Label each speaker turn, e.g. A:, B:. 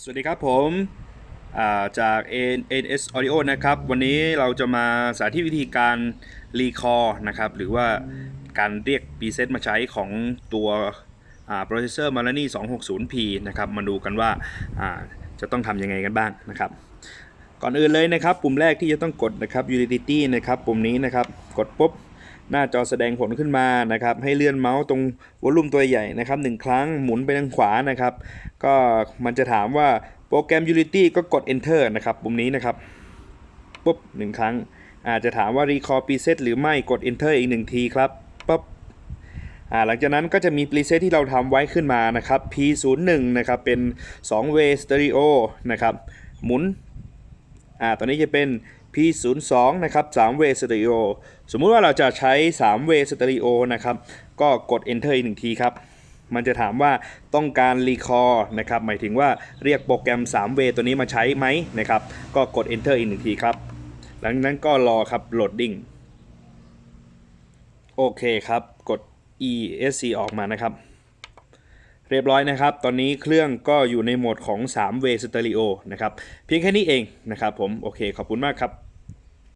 A: สวัสดีครับผมาจาก ANS Audio นะครับ วันนี้เราจะมาสาธิตวิธีการรีคอร์นะครับ หรือว่าการเรียก preset มาใช้ของตัวอ่า processor Marani 260p นะครับ มาดูกันว่าอ่าจะต้องทำยังไงกันบ้างนะครับ ก่อนอื่นเลยนะครับ ปุ่มแรกที่จะต้องกดนะครับ Utility นะครับ ปุ่มนี้นะครับ กดปุ๊บ หน้าจอแสดงผลขึ้นมานะครับ ให้เลื่อนเมาส์ตรงวอลลุ่มตัวใหญ่นะครับหนึ่งครั้งหมุนไปทางขวานะครับ ก็มันจะถามว่าโปรแกรม Unity ก็กด Enter นะครับปุ่มนี้นะครับปุ๊บหนึ่งครั้ง อาจจะถามว่า Recall Preset หรือไม่กด Enter อีกหนึ่งทีครับปุ๊บอ่าหลังจากนั้นก็จะมี preset ที่เราทำไว้ขึ้นมานะครับ P01 นะครับ เป็น 2 way stereo นะครับ หมุนอ่าตอนนี้จะเป็น P02 นะครับ3 way stereo สมมุติว่าเราจะใช้ 3 way stereo นะครับ ก็กด enter อีกหนึ่งทีครับ มันจะถามว่าต้องการ recall นะครับ หมายถึงว่าเรียกโปรแกรม 3 way ตัวนี้มาใช้ไหมนะครับ ก็กด enter อีกหนึ่งทีครับ หลังนั้นก็รอครับ loading โอเคครับ กด ESC ออกมานะครับ เรียบร้อยนะครับ ตอนนี้เครื่องก็อยู่ในโหมดของ 3 way stereo นะครับ เพียงแค่นี้เองนะครับผม โอเค ขอบคุณมากครับ